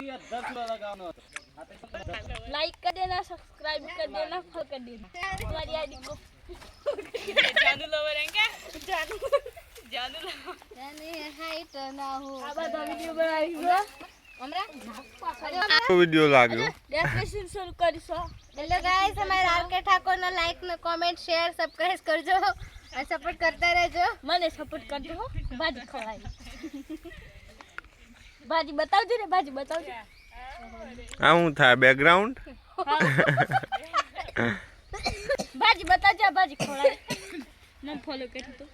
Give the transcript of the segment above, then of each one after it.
Like कर देना subscribe कर देना फॉलो कर देना हमारी आईडी को जानू लवर हैं क्या जानू जानू लवर जानू हाय तो ना हो अब तो वीडियो बनाई हुआ हमरा तो वीडियो लाग्यो डेफिनेशन शुरू करिसो हेलो गाइस हमारे के ठाकुर ने लाइक ने कमेंट शेयर सब्सक्राइब कर जो और सपोर्ट करते करता रहजो મને સપોર્ટ કરજો બાજી ખવાય ભાજી બતાવજો ને ભાજી બતાવજો આ હું થાય બેકગ્રાઉન્ડ ભાજી બતાવજો ભાજી ખોળાય ના ફોલો કરી તો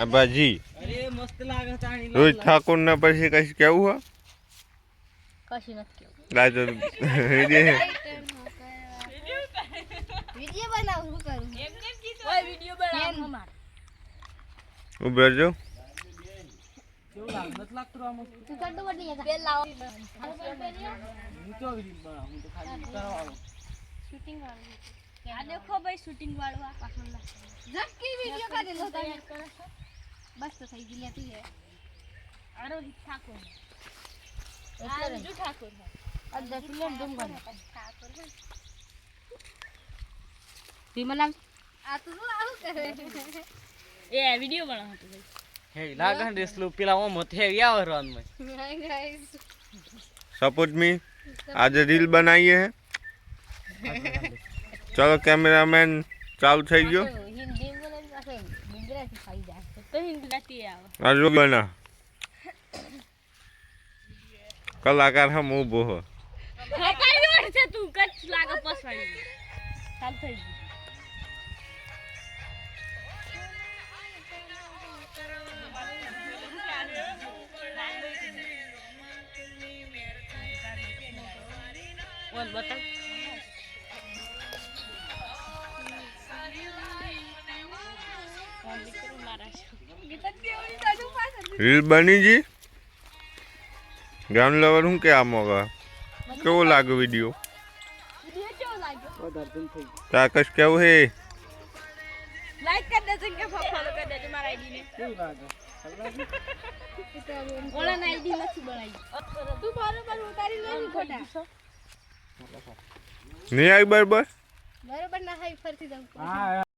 આ ભાજી અરે મસ્ત લાગે તાણી રોજ ઠાકોર ના પછી કઈ કેવું હો કશું નથી કેવું રાજો વિડિયો વિડિયો બનાવું કરું એમ એમ કીધું વિડિયો બનાવું માર ઉભરજો चांगलंच लागतो राव मग तू थंड पडली आहे का? बेल लावा. आणि पण पेरूया. मी तो अगदी बा, मी तो खाली करावा. આ દેખો ભાઈ શૂટિંગ વાળો આ પાછળના. ઝટકી video કાઢેલો તમે. બસ તો થઈ ગઈ લેતી હે. આરોહિત ઠાકોર. આ બીજું ઠાકોર હે. ઠાકોર હે. આ તો શું આવું કરે? એ વિડીયો બનાવો તો ભાઈ. हे लागन डिसलो पिला ओ मत हे यावर ऑन मय गाइस सपोर्ट मी आज रील बनाई है चलो कैमरामैन चालू થઈ ગયો હિન્દી બોલ એમ બુંગરાથી ખાઈ જા તો હિન્દી લાતી આવો આજ રો બના કલાકાર હમ બોહો હકાઈયો છે તું કચ લાગે પસવાળી ચાલુ થઈ ગઈ મને બતાવ બની જી ગામ લવર હું કે આમ હવે કેવો લાગે વિડીયો તાકસ કેવું હે લાઈક કરી દેજો કે ફોલો કરી દેજો મારા આઈડી ને કેવું લાગે ઓલા આઈડી નથી બનાવી તું બરોબર ઉતારી લેની ખોટા નહીં આવી બરાબર બરાબર ના આવી ફરતી જાઉં